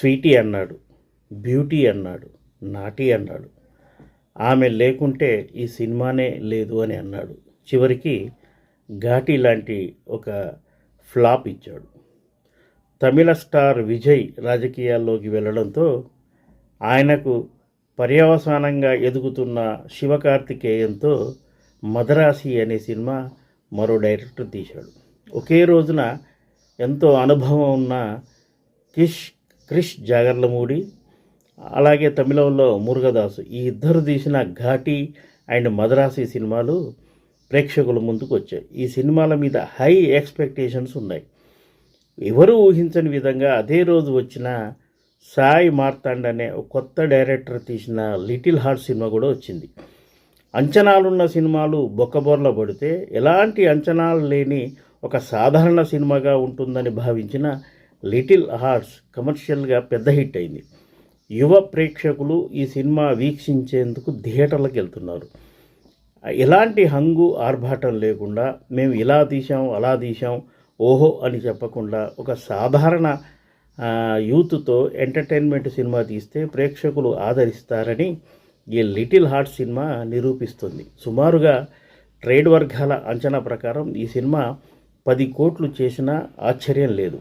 Sweety అన్నాడు beauty అన్నాడు నాటి అన్నాడు. ఆమె లేకుంటే ఈ సినిమానే లేదు అని అన్నాడు. చివరికి ఘాటి లాంటి ఒక ఫ్లాప్ ఇచ్చాడు. తమిళ స్టార్ విజయ్ రాజకీయాల్లోకి వెళ్ళడంతో ఆయనకు పర్యవసానంగా ఎదుగుతున్న శివకార్తికేయంతో మదరాసి అనే సినిమా మరో డైరెక్టర్ తీశాడు. ఒకే రోజున ఎంతో అనుభవం ఉన్న కిష్ క్రిష్ జాగర్లమూడి అలాగే తమిళంలో మురుగదాసు ఈ ఇద్దరు తీసిన ఘాటి అండ్ మద్రాసి సినిమాలు ప్రేక్షకుల ముందుకు వచ్చాయి. ఈ సినిమాల మీద హై ఎక్స్పెక్టేషన్స్ ఉన్నాయి. ఎవరు ఊహించని విధంగా అదే రోజు వచ్చిన సాయి మార్తాండ్ అనే కొత్త డైరెక్టర్ తీసిన లిటిల్ హార్ట్ సినిమా కూడా వచ్చింది. అంచనాలున్న సినిమాలు బొక్కబొర్ల పడితే ఎలాంటి అంచనాలు లేని ఒక సాధారణ సినిమాగా ఉంటుందని భావించిన లిటిల్ హార్ట్స్ కమర్షియల్గా పెద్ద హిట్ అయింది. యువ ప్రేక్షకులు ఈ సినిమా వీక్షించేందుకు థియేటర్లకు వెళ్తున్నారు. ఎలాంటి హంగు ఆర్భాటం లేకుండా మేము ఇలా తీసాం అలా తీసాం ఓహో అని చెప్పకుండా ఒక సాధారణ యూత్తో ఎంటర్టైన్మెంట్ సినిమా తీస్తే ప్రేక్షకులు ఆదరిస్తారని ఈ లిటిల్ హార్ట్ సినిమా నిరూపిస్తుంది. సుమారుగా ట్రేడ్ వర్గాల అంచనా ప్రకారం ఈ సినిమా పది కోట్లు చేసినా ఆశ్చర్యం లేదు.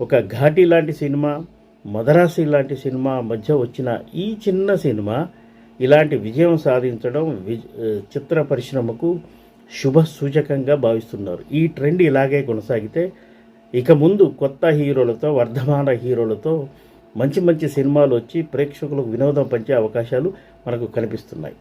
ఒక ఘాటి లాంటి సినిమా మదరాసి లాంటి సినిమా మధ్య వచ్చిన ఈ చిన్న సినిమా ఇలాంటి విజయం సాధించడం విజ్ చిత్ర పరిశ్రమకు శుభ సూచకంగా భావిస్తున్నారు. ఈ ట్రెండ్ ఇలాగే కొనసాగితే ఇక ముందు కొత్త హీరోలతో వర్ధమాన హీరోలతో మంచి మంచి సినిమాలు వచ్చి ప్రేక్షకులకు వినోదం పంచే అవకాశాలు మనకు కనిపిస్తున్నాయి.